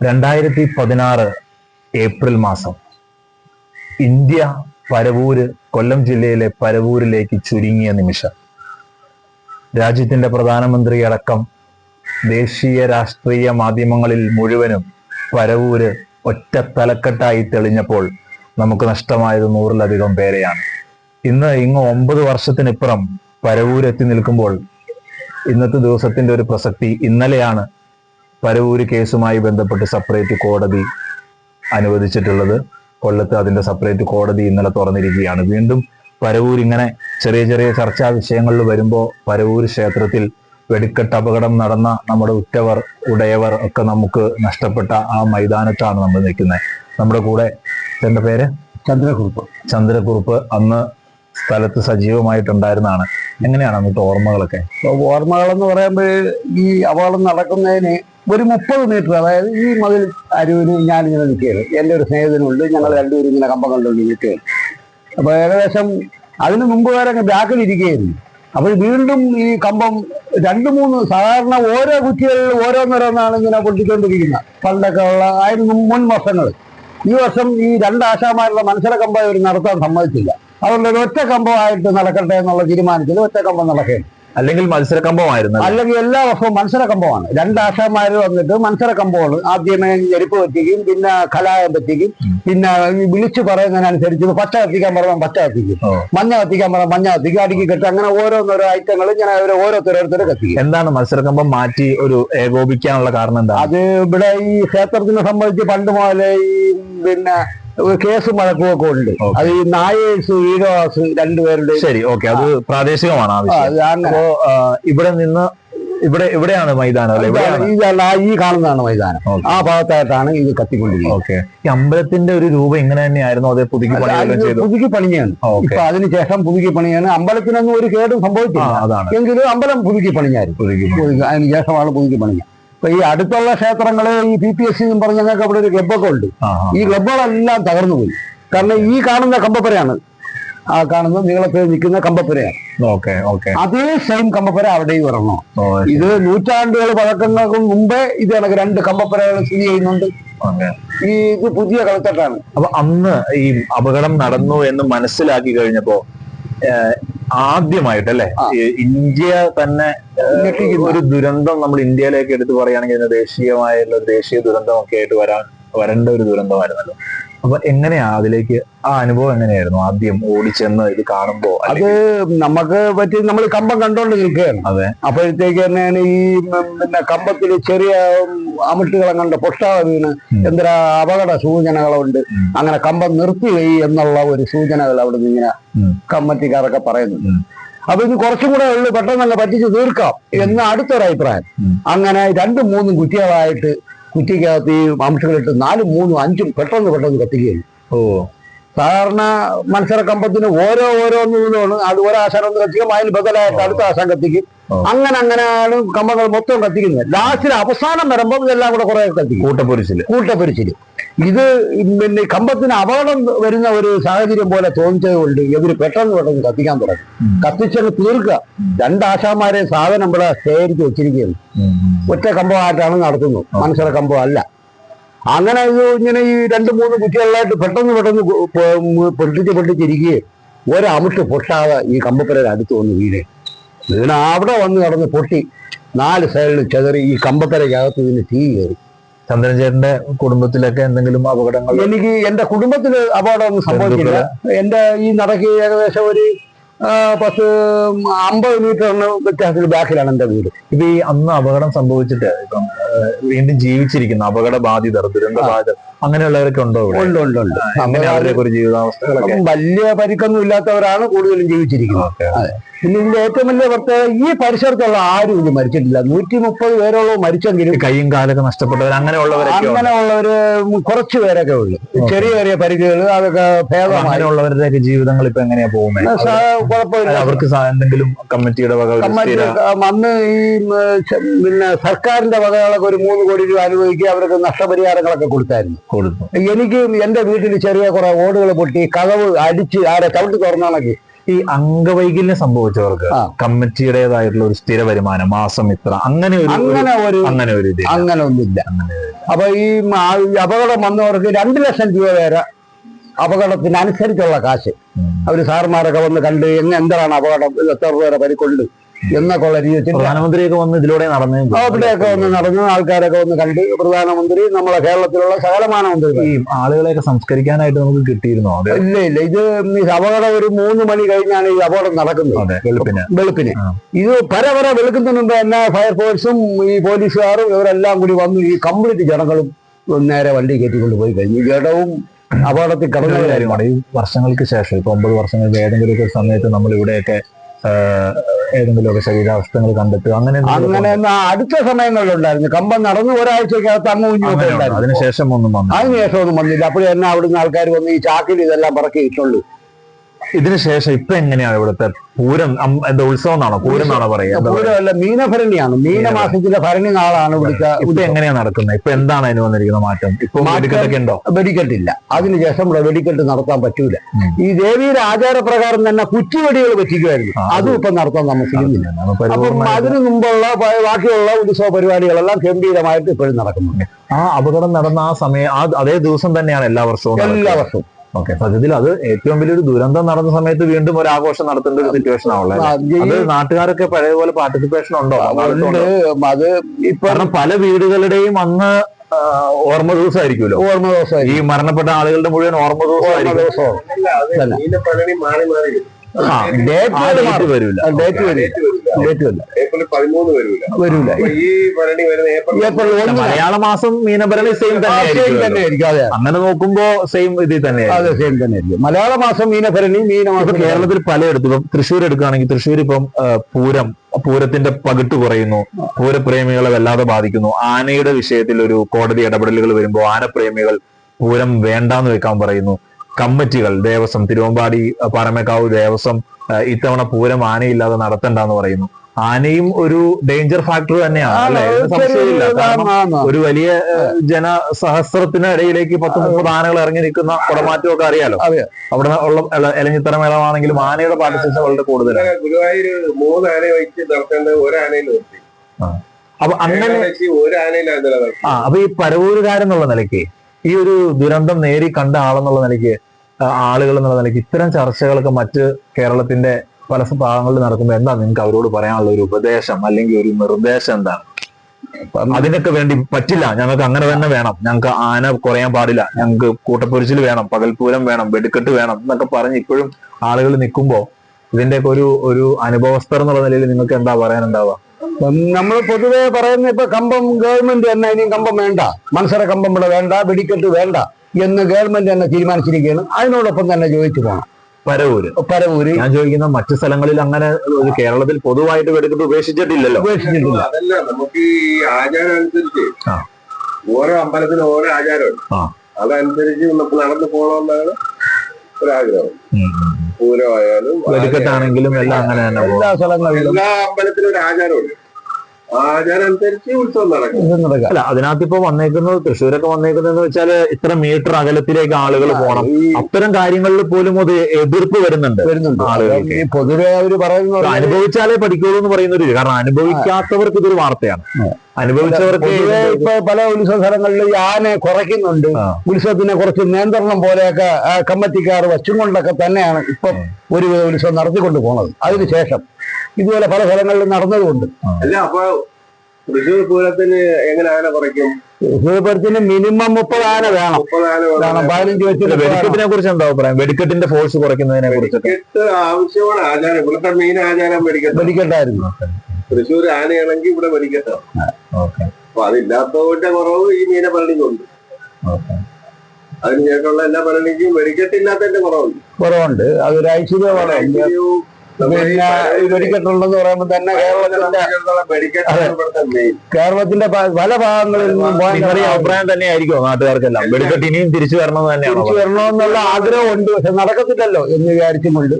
രണ്ടായിരത്തി പതിനാറ് ഏപ്രിൽ മാസം. ഇന്ത്യ പരവൂര് കൊല്ലം ജില്ലയിലെ പരവൂരിലേക്ക് ചുരുങ്ങിയ നിമിഷം. രാജ്യത്തിന്റെ പ്രധാനമന്ത്രി അടക്കം ദേശീയ രാഷ്ട്രീയ മാധ്യമങ്ങളിൽ മുഴുവനും പരവൂര് ഒറ്റ തലക്കെട്ടായി തെളിഞ്ഞപ്പോൾ നമുക്ക് നഷ്ടമായത് നൂറിലധികം പേരെയാണ്. ഇന്ന് ഇങ്ങ് ഒമ്പത് വർഷത്തിനിപ്പുറം പരവൂരെത്തി നിൽക്കുമ്പോൾ ഇന്നത്തെ ദിവസത്തിന്റെ ഒരു പ്രസക്തി ഇന്നലെയാണ് പരവൂര് കേസുമായി ബന്ധപ്പെട്ട് സെപ്പറേറ്റ് കോടതി അനുവദിച്ചിട്ടുള്ളത്. കൊല്ലത്ത് അതിന്റെ സെപ്പറേറ്റ് കോടതി ഇന്നലെ തുറന്നിരിക്കുകയാണ്. വീണ്ടും പരവൂർ ഇങ്ങനെ ചെറിയ ചെറിയ ചർച്ചാ വിഷയങ്ങളിൽ വരുമ്പോൾ പരവൂർ ക്ഷേത്രത്തിൽ വെടിക്കെട്ട് അപകടം നടന്ന നമ്മുടെ ഉറ്റവർ ഉടയവർ ഒക്കെ നമുക്ക് നഷ്ടപ്പെട്ട ആ മൈതാനത്താണ് നമ്മൾ നിൽക്കുന്നത്. നമ്മുടെ കൂടെ എന്റെ പേര്? ചന്ദ്രകുറുപ്പ് ചന്ദ്രകുറുപ്പ് അന്ന് സ്ഥലത്ത് സജീവമായിട്ടുണ്ടായിരുന്നതാണ് എങ്ങനെയാണ് അന്നത്തെ ഓർമ്മകളൊക്കെ? ഓർമ്മകൾ എന്ന് പറയുമ്പോൾ ഈ അപകടം നടക്കുന്നതിന് ഒരു മുപ്പത് മീറ്റർ അതായത് ഈ മതിൽ അരുവിന് ഞാനിങ്ങനെ നിൽക്കുകയാണ്. എന്റെ ഒരു സ്നേഹിതനുണ്ട് ഞങ്ങൾ രണ്ടുപേരും ഇങ്ങനെ കമ്പം കണ്ടുകൊണ്ട് നിൽക്കുകയാണ്. അപ്പോൾ ഏകദേശം അതിന് മുമ്പ് വരെ അങ്ങ് ബാക്കിൽ ഇരിക്കുകയായിരുന്നു. അപ്പോൾ വീണ്ടും ഈ കമ്പം രണ്ട് മൂന്ന് സാധാരണ ഓരോ കുറ്റികളിൽ ഓരോന്നോരോന്നാണ് ഇങ്ങനെ പൊട്ടിക്കൊണ്ടിരിക്കുന്നത് പണ്ടൊക്കെ ഉള്ള അതിന് മുൻ വർഷങ്ങൾ. ഈ വർഷം ഈ രണ്ട് ആശാമാരുടെ മത്സര കമ്പം ഇവർ നടത്താൻ സമ്മതിച്ചില്ല. അതുകൊണ്ട് ഒരു ഒറ്റ കമ്പമായിട്ട് നടക്കട്ടെ എന്നുള്ള തീരുമാനത്തിൽ ഒറ്റ കമ്പം നടക്കുകയാണ്. അല്ലെങ്കിൽ മത്സരക്കമ്പമായിരുന്നു അല്ലേ? അല്ലെങ്കിൽ എല്ലാ വർഷവും മത്സര കമ്പമാണ്. രണ്ട് ആശാന്മാർ വന്നിട്ട് മത്സര കമ്പമാണ്. ആദ്യമേ ഞെരുപ്പ് പറ്റിക്കും പിന്നെ കലായം പറ്റിക്കും പിന്നെ വിളിച്ചു പറയുന്നതിനനുസരിച്ച് പച്ച കത്തിക്കാൻ പറഞ്ഞാൽ പച്ച കത്തിക്കും. മഞ്ഞ കത്തിക്കാൻ പറഞ്ഞാൽ മഞ്ഞ കത്തിക്കും. അടുക്കി കെട്ടി. അങ്ങനെ ഓരോന്നോരോ ഐറ്റങ്ങൾ ഇങ്ങനെ അവർ ഓരോരുത്തരോരുത്തർ കത്തിക്കും. എന്താണ് മത്സരക്കമ്പം മാറ്റി ഒരു ഏകോപിക്കാനുള്ള കാരണം എന്താ അത് ഇവിടെ ഈ ക്ഷേത്രത്തിനെ സംബന്ധിച്ച് പണ്ട് മുതലേ ഈ പിന്നെ കേസ് ഒക്കെ ഉണ്ട്. അത് ഈ നായേഴ്സ് ഈഡോസ് രണ്ടുപേരുടെ ശരി ഓക്കെ. അത് പ്രാദേശികമാണ് അപ്പോ ഇവിടെ നിന്ന് ഇവിടെ ഇവിടെയാണ് മൈതാനം അല്ലെ? ഈ കാണുന്നതാണ് മൈതാനം. ആ ഭാഗത്തായിട്ടാണ് ഇത് കത്തിക്കൊണ്ടിരിക്കുന്നത്. ഓക്കെ. ഈ അമ്പലത്തിന്റെ ഒരു രൂപം ഇങ്ങനെ തന്നെയായിരുന്നു അതേ പുതുക്കി പുതുക്കി പണിയാണ്. ഇപ്പൊ അതിനുശേഷം പുതുക്കി പണിയാണ്. അമ്പലത്തിനൊന്നും ഒരു കേടും സംഭവിച്ചില്ല അതാണ്. എങ്കിലും അമ്പലം പുതുക്കി പണിഞ്ഞായിരുന്നു. അതിനുശേഷമാണ്. പുതുക്കി- അതിന് ശേഷമാണ് പുതുക്കി പണിഞ്ഞ ഇപ്പൊ ഈ അടുത്തുള്ള ക്ഷേത്രങ്ങൾ ഈ പി പി എസ് സി എന്ന് പറഞ്ഞ ഞങ്ങൾക്ക് അവിടെ ഒരു ക്ലബ്ബൊക്കെ ഉണ്ട്. ഈ ക്ലബ്ബുകളെല്ലാം തകർന്നു പോയി. കാരണം ഈ കാണുന്ന കമ്പപ്പുരയാണ്. ആ കാണുന്ന നീളത്തിൽ നിൽക്കുന്ന കമ്പപ്പുരയാണ്. അതേ സെയിം കമ്പപ്പുര അവിടെയും വരണം ഇത് നൂറ്റാണ്ടുകൾ പഴക്കങ്ങൾക്ക് മുമ്പേ ഇത് കണക്ക് രണ്ട് കമ്പപ്പുരകൾ സ്ഥിതി ചെയ്യുന്നുണ്ട്. ഈ ഇത് പുതിയ കളിത്തട്ടാണ് അപ്പൊ അന്ന് ഈ അപകടം നടന്നു എന്ന് മനസ്സിലാക്കി കഴിഞ്ഞപ്പോ ആദ്യമായിട്ട് അല്ലെ ഇന്ത്യ തന്നെ ഒരു ദുരന്തം നമ്മൾ ഇന്ത്യയിലേക്ക് എടുത്തു പറയുകയാണെങ്കിൽ ദേശീയമായുള്ള ദേശീയ ദുരന്തം ഒക്കെ ആയിട്ട് വരാൻ വരേണ്ട ഒരു ദുരന്തമായിരുന്നല്ലോ. അപ്പൊ എങ്ങനെയാ അതിലേക്ക് ആ അനുഭവം എങ്ങനെയായിരുന്നു? ആദ്യം ഓടിച്ചെന്ന് ഇത് കാണുമ്പോ അത് നമുക്ക് പറ്റി നമ്മൾ കമ്പം കണ്ടോണ്ട് നിൽക്കുകയാണ്. അതെ. അപ്പോഴത്തേക്ക് തന്നെയാണ് ഈ പിന്നെ കമ്പത്തിൽ ചെറിയ അമിട്ടുകളെ കണ്ട് പൊട്ടാതെ വീണ്. എന്തൊരു അപകട സൂചനകളുണ്ട്. അങ്ങനെ കമ്പം നിർത്തിവെയി എന്നുള്ള ഒരു സൂചനകൾ അവിടെ നിന്ന് ഇങ്ങനെ. കമ്മറ്റിക്കാരൊക്കെ പറയുന്നുണ്ട്. ഉം. അപ്പൊ ഇത് കുറച്ചും കൂടെ ഉള്ളു. പെട്ടെന്ന് അങ്ങ് പറ്റിച്ച് തീർക്കാം. എന്ന് അടുത്തൊരു അഭിപ്രായം അങ്ങനെ രണ്ടും മൂന്നും കുറ്റികളായിട്ട് കുറ്റിക്കകത്ത് ഈ മാംസങ്ങളിട്ട് നാലും മൂന്നും അഞ്ചും പെട്ടെന്ന് പെട്ടെന്ന് കത്തിക്കുകയും ഓ. സാധാരണ മത്സര കമ്പത്തിന് ഓരോ ഓരോന്നിലാണ് അത് ഒരാശാനം ഒന്ന് കത്തിക്കും അതിന് ബദലായിട്ട് അടുത്ത ആശാൻ കത്തിക്കും. അങ്ങനെ അങ്ങനെയാണ് കമ്പങ്ങൾ മൊത്തം കത്തിക്കുന്നത്. ലാസ്റ്റിൽ അവസാനം വരുമ്പോൾ ഇതെല്ലാം കൂടെ കുറെ കത്തിക്കും. കൂട്ടപ്പൊരിച്ചിൽ കൂട്ടപ്പൊരിച്ചിൽ ഇത് പിന്നെ കമ്പത്തിന് അപകടം വരുന്ന ഒരു സാഹചര്യം പോലെ തോന്നിച്ചത് കൊണ്ട് ഇവർ പെട്ടെന്ന് പെട്ടെന്ന് കത്തിക്കാൻ തുടങ്ങി. കത്തിച്ചത് കത്തിച്ചങ്ങ് തീർക്കുക. രണ്ടാശാന്മാരെ സാധനം ഇവിടെ ശേഖരിച്ച് വെച്ചിരിക്കുകയാണ്. ഒറ്റ കമ്പമായിട്ടാണ് നടത്തുന്നത്. മനുഷ്യരുടെ കമ്പം അല്ല അങ്ങനെ ഇത് ഇങ്ങനെ ഈ രണ്ട് മൂന്ന് കുറ്റികളിലായിട്ട് പെട്ടെന്ന് പെട്ടെന്ന് പൊട്ടിച്ച് പൊട്ടിച്ചിരിക്കുകയും ഒരമുട്ട് പൊട്ടാതെ ഈ കമ്പപ്പരയുടെ അടുത്ത് വന്ന് വീഴേ വീണ അവിടെ വന്ന് കടന്ന് പൊട്ടി. നാല് സൈഡിൽ ചെതറി ഈ കമ്പപ്പരയ്ക്കകത്ത് ഇതിന് തീ കയറി. ചന്ദ്രചേട്ടന്റെ കുടുംബത്തിലൊക്കെ എന്തെങ്കിലും അപകടങ്ങൾ എനിക്ക് എന്റെ കുടുംബത്തിൽ അപകടമൊന്നും സംഭവിച്ചില്ല എന്റെ ഈ നടക്ക് ഏകദേശം ഒരു പത്ത് അമ്പത് മീറ്ററിന് വ്യത്യാസത്തിൽ ബാക്കിലാണ് എന്റെ വീട്. ഇപ്പൊ ഈ അന്ന് അപകടം സംഭവിച്ചിട്ട് ഇപ്പം വീണ്ടും ജീവിച്ചിരിക്കുന്ന. അപകട ബാധിതർ ദുരന്ത ബാധിതർ അങ്ങനെയുള്ളവരൊക്കെ ഉണ്ടോ ഉണ്ട് ഉണ്ട്. ഉണ്ട് അങ്ങനെ അവരെ ഒരു ജീവിതാവസ്ഥകളൊക്കെ വലിയ പരിക്കൊന്നും ഇല്ലാത്തവരാണ് കൂടുതലും ജീവിച്ചിരിക്കുന്നത്. പിന്നെ ഇതിന്റെ ഏറ്റവും വലിയ പ്രത്യേകത ഈ പരിസരത്തുള്ള ആരും ഇത് മരിച്ചിട്ടില്ല. നൂറ്റി മുപ്പത് പേരോളം മരിച്ചെങ്കിലും കൈയും കാലൊക്കെ നഷ്ടപ്പെട്ടവർ അങ്ങനെയുള്ളവർ. അങ്ങനെയുള്ളവര് കുറച്ച് പേരൊക്കെ ഉള്ളു. ചെറിയ ചെറിയ പരിക്കുകൾ അതൊക്കെ ഭേദം അങ്ങനെയുള്ളവരുടെയൊക്കെ ജീവിതങ്ങൾ ഇപ്പൊ എങ്ങനെയാ പോകുന്നത് കുഴപ്പമില്ല. അവർക്ക് എന്തെങ്കിലും കമ്മിറ്റിയുടെ വക അന്ന് ഈ പിന്നെ സർക്കാരിന്റെ വകകളൊക്കെ ഒരു മൂന്ന് കോടി രൂപ അനുവദിക്കുക അവർക്ക് നഷ്ടപരിഹാരങ്ങളൊക്കെ കൊടുത്തായിരുന്നു. കൊടുത്തു. എനിക്ക് എന്റെ വീട്ടിൽ ചെറിയ കുറെ ഓടുകൾ പൊട്ടി കതവ് അടിച്ച് ആരെ ചവിട്ടി തുറന്നാണെങ്കിൽ ഈ അംഗവൈകല്യം സംഭവിച്ചവർക്ക്. കമ്മിറ്റിയുടേതായിട്ടുള്ള ഒരു സ്ഥിര വരുമാനം മാസം ഇത്ര. അങ്ങനെ ഒരു അങ്ങനെ ഒരു അങ്ങനെ ഒരു അങ്ങനെ ഒന്നുമില്ല. അപ്പൊ ഈ അപകടം വന്നവർക്ക് രണ്ട് ലക്ഷം രൂപ വരെ അപകടത്തിനനുസരിച്ചുള്ള കാശ്. അവർ സാർമാരൊക്കെ വന്ന് കണ്ട് എങ്ങ എന്താണ് അപകടം? എത്ര പേരെ പരിക്കുണ്ട് ഉള്ള രീതിയിൽ പ്രധാനമന്ത്രിയൊക്കെ വന്ന് ഇതിലൂടെ നടന്നു അവിടെയൊക്കെ വന്ന് നടന്ന് ആൾക്കാരൊക്കെ വന്ന് കണ്ട് പ്രധാനമന്ത്രി നമ്മളെ കേരളത്തിലുള്ള സകലമാന മന്ത്രി ഈ ആളുകളെയൊക്കെ സംസ്കരിക്കാനായിട്ട് നമുക്ക് കിട്ടിയിരുന്നോ? ഇല്ല ഇല്ല. ഇത് അപകടം ഒരു മൂന്ന് മണി കഴിഞ്ഞാണ് ഈ അപകടം നടക്കുന്നത്. വെളുപ്പിന്. വെളുപ്പിന്. ഇത് പരപര വെളുക്കുന്നതിന് മുമ്പ് തന്നെ ഫയർഫോഴ്സും ഈ പോലീസുകാരും ഇവരെല്ലാം കൂടി വന്നു ഈ കംപ്ലീറ്റ് ജനങ്ങളും നേരെ വണ്ടി കയറ്റിക്കൊണ്ട് പോയി കഴിഞ്ഞു ജഡവും അപകടത്തിൽ കടന്നു കാര്യമാണ് ഈ വർഷങ്ങൾക്ക് ശേഷം ഇപ്പൊ ഒമ്പത് വർഷങ്ങൾക്ക് ഏതെങ്കിലും ഒരു സമയത്ത് നമ്മൾ ഇവിടെയൊക്കെ ഏതെങ്കിലുമൊക്കെ ശരീരാവസ്ഥകൾ കണ്ടെത്തുക. അങ്ങനെ അങ്ങനെ അടുത്ത സമയങ്ങളിലുണ്ടായിരുന്നു. കമ്പം നടന്നു ഒരാഴ്ചക്കകത്ത് അങ്ങ് കുഞ്ഞു അങ്ങനെ ഉണ്ടോ? ഉണ്ടായിരുന്നു അതിനുശേഷം ഒന്നും വന്നു അതിനുശേഷം ഒന്നും വന്നില്ല. അപ്പോൾ തന്നെ അവിടുന്ന് ആൾക്കാർ വന്ന് ഈ ചാക്കിൽ ഇതെല്ലാം പറക്കി ഇട്ടുള്ളൂ ഇതിനുശേഷം ഇപ്പൊ എങ്ങനെയാണ് ഇവിടുത്തെ പൂരം? എന്താ ഉത്സവം എന്നാണോ പൂരം എന്നാണോ പറയുക? പൂരമല്ല മീനഭരണിയാണ്. മീനമാസത്തിന്റെ ഭരണി നാളാണ് ഇവിടുത്തെ ഇപ്പൊ എങ്ങനെയാണ് നടക്കുന്നത് ഇപ്പൊ എന്താണ് അതിന് വന്നിരിക്കുന്ന മാറ്റം? ഇപ്പൊ വെടിക്കെട്ടൊക്കെ ഉണ്ടോ? വെടിക്കെട്ടില്ല. അതിനുശേഷം ഇവിടെ വെടിക്കെട്ട് നടത്താൻ പറ്റൂല. ഈ ദേവിയുടെ ആചാരപ്രകാരം തന്നെ കുറ്റിവെടികൾ പറ്റിക്കുമായിരുന്നു ആ, അതും ഇപ്പൊ നടത്താൻ താമസിക്കുന്നില്ല. അപ്പൊ അതിനു മുമ്പുള്ള ബാക്കിയുള്ള ഉത്സവ പരിപാടികളെല്ലാം ഗംഭീരമായിട്ട് ഇപ്പോഴും നടക്കുന്നുണ്ട്. ആ അപകടം നടന്ന ആ സമയം ആ അതേ ദിവസം തന്നെയാണ് എല്ലാ വർഷവും എല്ലാ വർഷവും. ഓക്കെ സത്യത്തിൽ അത് ഏറ്റവും വലിയൊരു ദുരന്തം നടന്ന സമയത്ത് വീണ്ടും ഒരു ആഘോഷം നടത്തേണ്ട ഒരു സിറ്റുവേഷൻ ആവുള്ളത് അത് നാട്ടുകാരൊക്കെ പഴയ പോലെ പാർട്ടിസിപ്പേഷൻ ഉണ്ടോ. അതുകൊണ്ട് അത് ഇപ്പൊ പല വീടുകളുടെയും അന്ന് ഓർമ്മ ദിവസമായിരിക്കുമല്ലോ. ഓർമ്മ ദിവസം ഈ മരണപ്പെട്ട ആളുകളുടെ മുഴുവൻ ഓർമ്മ ഓർമ്മ ദിവസമായിരിക്കും ഡേറ്റ് ഡേറ്റ് വരില്ല ഡേറ്റ് വരൂല. ഏപ്രിൽ ഒന്ന്. മലയാള മാസം മീനഭരണി സെയിം തന്നെ ആയിരിക്കും അതെ. അങ്ങനെ നോക്കുമ്പോ സെയിം ഇതിൽ തന്നെ അതെ സെയിം തന്നെ ആയിരിക്കും മലയാള മാസം മീനഭരണി മീനമാസം കേരളത്തിൽ പലയിടത്തും ഇപ്പം തൃശ്ശൂർ എടുക്കുകയാണെങ്കിൽ തൃശ്ശൂർ ഇപ്പം പൂരം പൂരത്തിന്റെ പകിട്ട് കുറയുന്നു. പൂരപ്രേമികളെ വല്ലാതെ ബാധിക്കുന്നു. ആനയുടെ വിഷയത്തിൽ ഒരു കോടതി ഇടപെടലുകൾ വരുമ്പോൾ ആനപ്രേമികൾ പൂരം വേണ്ടാന്ന് വെക്കാൻ പറയുന്നു. കമ്മിറ്റികൾ ദേവസ്വം തിരുവമ്പാടി പാറമേക്കാവ് ദേവസ്വം ഇത്തവണ പൂരം ആനയില്ലാതെ നടത്തണ്ടെന്ന് പറയുന്നു. ആനയും ഒരു ഡേഞ്ചർ ഫാക്ടർ തന്നെയാണ് അല്ലെ? സംശയമില്ല കാരണം ഒരു വലിയ ജനസഹസ്രത്തിന് ജനസഹസ്രത്തിനിടയിലേക്ക് പത്ത് മുപ്പത് ആനകൾ ഇറങ്ങി നിൽക്കുന്ന കുടമാറ്റം ഒക്കെ അറിയാലോ അവിടെ ഉള്ള എല- എലഞ്ഞിത്തറ മേളമാണെങ്കിലും ആനയുടെ പാർട്ടിസിപ്പേഷൻ വളരെ കൂടുതലാണ്. ഗുരുവായൂർ മൂന്ന് ആന വെച്ച് നടത്തേണ്ടത് ഒരു ആനയിൽ നിർത്തി അപ്പൊ അങ്ങനെ ഒരു ആനയിലാണ് ആ അപ്പൊ ഈ പരവൂരുകാരെന്നുള്ള നിലയ്ക്ക് ഈ ഒരു ദുരന്തം നേരി കണ്ട ആളെന്നുള്ള നിലയ്ക്ക് ആളുകൾ എന്നുള്ള നിലയ്ക്ക് ഇത്തരം ചർച്ചകളൊക്കെ മറ്റ് കേരളത്തിന്റെ പല ഭാഗങ്ങളിൽ നടക്കുമ്പോൾ എന്താ നിങ്ങൾക്ക് അവരോട് പറയാനുള്ള ഒരു ഉപദേശം അല്ലെങ്കിൽ ഒരു നിർദ്ദേശം എന്താണ്? അതിനൊക്കെ വേണ്ടി പറ്റില്ല. ഞങ്ങൾക്ക് അങ്ങനെ തന്നെ വേണം. ഞങ്ങൾക്ക് ആന കുറയാൻ പാടില്ല. ഞങ്ങൾക്ക് കൂട്ടപ്പൊരിച്ചിൽ വേണം. പകൽപൂരം വേണം. വെടിക്കെട്ട് വേണം എന്നൊക്കെ പറഞ്ഞ് ഇപ്പോഴും ആളുകൾ നിൽക്കുമ്പോ ഇതിന്റെയൊക്കെ ഒരു ഒരു അനുഭവസ്ഥർ എന്നുള്ള നിലയിൽ നിങ്ങൾക്ക് എന്താ പറയാനുണ്ടാവുക? നമ്മൾ പൊതുവെ പറയുന്ന ഇപ്പൊ കമ്പം ഗവൺമെന്റ് തന്നെ ഇനിയും കമ്പം വേണ്ട. മത്സര കമ്പം ഇവിടെ വേണ്ട. വെടിക്കെട്ട് വേണ്ട. എന്ന് ഗവൺമെന്റ് തന്നെ തീരുമാനിച്ചിരിക്കുകയാണ്. അതിനോടൊപ്പം തന്നെ ചോദിച്ചു പോകണം പരവൂര്. പരവൂര്. ഞാൻ ചോദിക്കുന്ന മറ്റു സ്ഥലങ്ങളിൽ അങ്ങനെ കേരളത്തിൽ പൊതുവായിട്ട് വെടിക്കെട്ട് ഉപേക്ഷിച്ചിട്ടില്ലല്ലോ. ഉപേക്ഷിച്ചിട്ടില്ല. അതല്ല നമുക്ക് ഈ ആചാരം അനുസരിച്ച് ആ. ഓരോ അമ്പലത്തിന് ഓരോ ആചാരമുണ്ട്. ആ. അതനുസരിച്ച് നമുക്ക് നടന്നു പോകണമെന്നാണ് ഒരു ആഗ്രഹം. പൂരമായാലും വെടിക്കെട്ടാണെങ്കിലും എല്ലാം അങ്ങനെ തന്നെ പോകും എല്ലാ സ്ഥലങ്ങളിലും. എല്ലാ അമ്പലത്തിനും ഒരു ആചാരമുണ്ട്. അല്ല അതിനകത്ത് ഇപ്പൊ വന്നേക്കുന്നത് തൃശ്ശൂരൊക്കെ വന്നേക്കുന്നതെന്ന് വെച്ചാൽ ഇത്ര മീറ്റർ അകലത്തിലേക്ക് ആളുകൾ പോകണം അത്തരം കാര്യങ്ങളിൽ പോലും അത് എതിർപ്പ് വരുന്നുണ്ട് ആളുകൾക്ക്. പൊതുവെ അവർ പറയുന്നത് അനുഭവിച്ചാലേ പഠിക്കുള്ളൂ എന്ന് പറയുന്ന ഒരു കാരണം അനുഭവിക്കാത്തവർക്ക് ഇതൊരു വാർത്തയാണ്. അനുഭവിച്ചവർക്ക് ഇപ്പൊ പല ഉത്സവ സ്ഥലങ്ങളിൽ ഈ ആന കുറയ്ക്കുന്നുണ്ട്. ഉത്സവത്തിനെ കുറച്ച് നിയന്ത്രണം പോലെയൊക്കെ കമ്മറ്റിക്കാർ കമ്മിറ്റിക്കാർ വച്ചും കൊണ്ടൊക്കെ തന്നെയാണ് ഇപ്പൊ ഒരു ഉത്സവം നടത്തിക്കൊണ്ട് പോണത്. അതിനുശേഷം ഇതുപോലെ പല സ്ഥലങ്ങളിലും നടന്നതുകൊണ്ട്. അല്ല അപ്പൊ തൃശ്ശൂർ പൂരത്തിന് എങ്ങനെ ആന കുറയ്ക്കും പൂരത്തിന് മിനിമം മുപ്പത് ആന വേണം. മുപ്പത് ആന വേണം. പതിനഞ്ച് വെച്ചിട്ട്. വെടിക്കെട്ടിനെ കുറിച്ച് എന്താ അഭിപ്രായം? വെടിക്കെട്ടിന്റെ ഫോഴ്സ് കുറയ്ക്കുന്നതിനെ കുറിച്ച് വെടിക്കെട്ട് ആവശ്യമാണ് ആചാരം. ഇവിടുത്തെ മെയിൻ ആചാരം വെടിക്കെട്ട് വെടിക്കെട്ടായിരുന്നു. തൃശ്ശൂർ ആനയാണെങ്കിൽ ഇവിടെ വെടിക്കെട്ടാണ്. അപ്പൊ അതില്ലാത്തതിന്റെ കുറവ് ഈ മീനെ പരണിക്കുണ്ട് ഓക്കെ അതിനുശേഷമുള്ള എല്ലാ പരണിക്കും വെടിക്കെട്ടില്ലാത്തതിന്റെ കുറവുണ്ട്. കുറവുണ്ട്. അതൊരു ഐശ്വര്യമാണ് പിന്നെ ഈ വെടിക്കെട്ടുള്ളതെന്ന് പറയുമ്പോൾ തന്നെ കേരളത്തിന്റെ കേരളത്തിന്റെ പല ഭാഗങ്ങളിൽ നിന്നും അഭിപ്രായം തന്നെയായിരിക്കും നാട്ടുകാർക്കെല്ലാം. വെടിക്കെട്ട് ഇനിയും തിരിച്ചു വരണം തന്നെയാണ് തിരിച്ചു വരണമെന്നുള്ള ആഗ്രഹമുണ്ട്. പക്ഷെ നടക്കത്തില്ലല്ലോ എന്ന് വിചാരിച്ചും കൊണ്ട്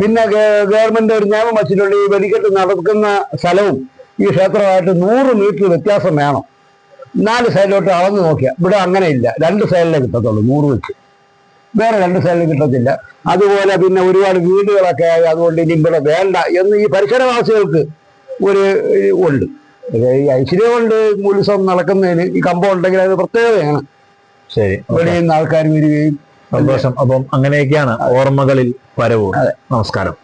പിന്നെ ഗവൺമെന്റ് ഒരു നിയമം വച്ചിട്ടുണ്ട്. ഈ വെടിക്കെട്ട് നടക്കുന്ന സ്ഥലവും ഈ ക്ഷേത്രമായിട്ട് നൂറ് മീറ്റർ വ്യത്യാസം വേണം. നാല് സൈഡിലോട്ട് അളന്ന് നോക്കിയാൽ ഇവിടെ അങ്ങനെ ഇല്ല രണ്ട് സൈഡിലേ കിട്ടത്തുള്ളൂ നൂറ് വെച്ച്. വേറെ രണ്ട് സൈഡിലും കിട്ടത്തില്ല. അതുപോലെ പിന്നെ ഒരുപാട് വീടുകളൊക്കെ ആയി അതുകൊണ്ട് ഇനി ഇവിടെ വേണ്ട എന്ന് ഈ പരിസരവാസികൾക്ക് ഒരു ഉണ്ട്. ഈ ഐശ്വര്യം കൊണ്ട് ഉത്സവം നടക്കുന്നതിന് ഈ കമ്പം ഉണ്ടെങ്കിൽ അത് പ്രത്യേകതയാണ്. ശരി. ഇവിടെ ആൾക്കാർ വരികയും സന്തോഷം. അപ്പം അങ്ങനെയൊക്കെയാണ് ഓർമ്മകളിൽ വരവ്. നമസ്കാരം.